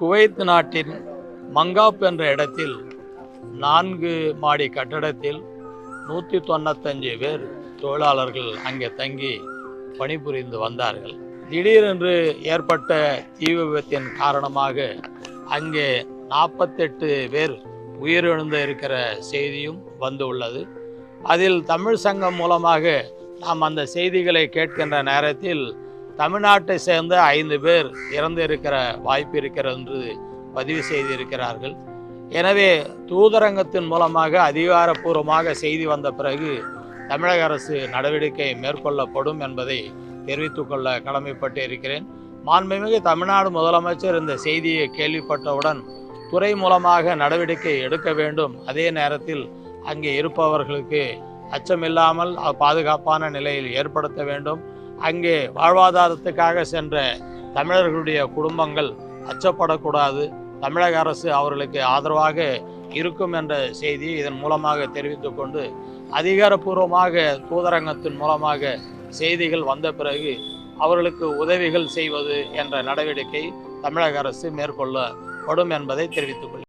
Kuwait நாட்டின் மங்காப் என்ற இடத்தில் நான்கு மாடி கட்டடத்தில் நூற்றி தொண்ணூத்தஞ்சு பேர் தொழிலாளர்கள் அங்கே தங்கி பணிபுரிந்து வந்தார்கள். திடீரென்று ஏற்பட்ட தீ விபத்தின் காரணமாக அங்கே நாற்பத்தெட்டு பேர் உயிரிழந்து இருக்கிற செய்தியும் வந்து உள்ளது. அதில் தமிழ் சங்கம் மூலமாக நாம் அந்த செய்திகளை கேட்கின்ற நேரத்தில் தமிழ்நாட்டை சேர்ந்த ஐந்து பேர் இறந்து இருக்கிற வாய்ப்பு இருக்கிறது என்று பதிவு செய்திருக்கிறார்கள். எனவே தூதரங்கத்தின் மூலமாக அதிகாரப்பூர்வமாக செய்தி வந்த பிறகு தமிழக அரசு நடவடிக்கை மேற்கொள்ளப்படும் என்பதை தெரிவித்துக்கொள்ள கடமைப்பட்டு இருக்கிறேன் மாண்புமிகு தமிழ்நாடு முதலமைச்சர் இந்த செய்தியை கேள்விப்பட்டவுடன் துறை மூலமாக நடவடிக்கை எடுக்க வேண்டும். அதே நேரத்தில் அங்கே இருப்பவர்களுக்கு அச்சமில்லாமல் பாதுகாப்பான நிலையில் ஏற்படுத்த வேண்டும். அங்கே வாழ்வாதாரத்துக்காக சென்ற தமிழர்களுடைய குடும்பங்கள் அச்சப்படக்கூடாது. தமிழக அரசு அவர்களுக்கு ஆதரவாக இருக்கும் என்ற செய்தியை இதன் மூலமாக தெரிவித்து கொண்டு அதிகாரப்பூர்வமாக தூதரங்கத்தின் மூலமாக செய்திகள் வந்த பிறகு அவர்களுக்கு உதவிகள் செய்வது என்ற நடவடிக்கை தமிழக அரசு மேற்கொள்ளப்படும் என்பதை தெரிவித்துக் கொள்கிறேன்.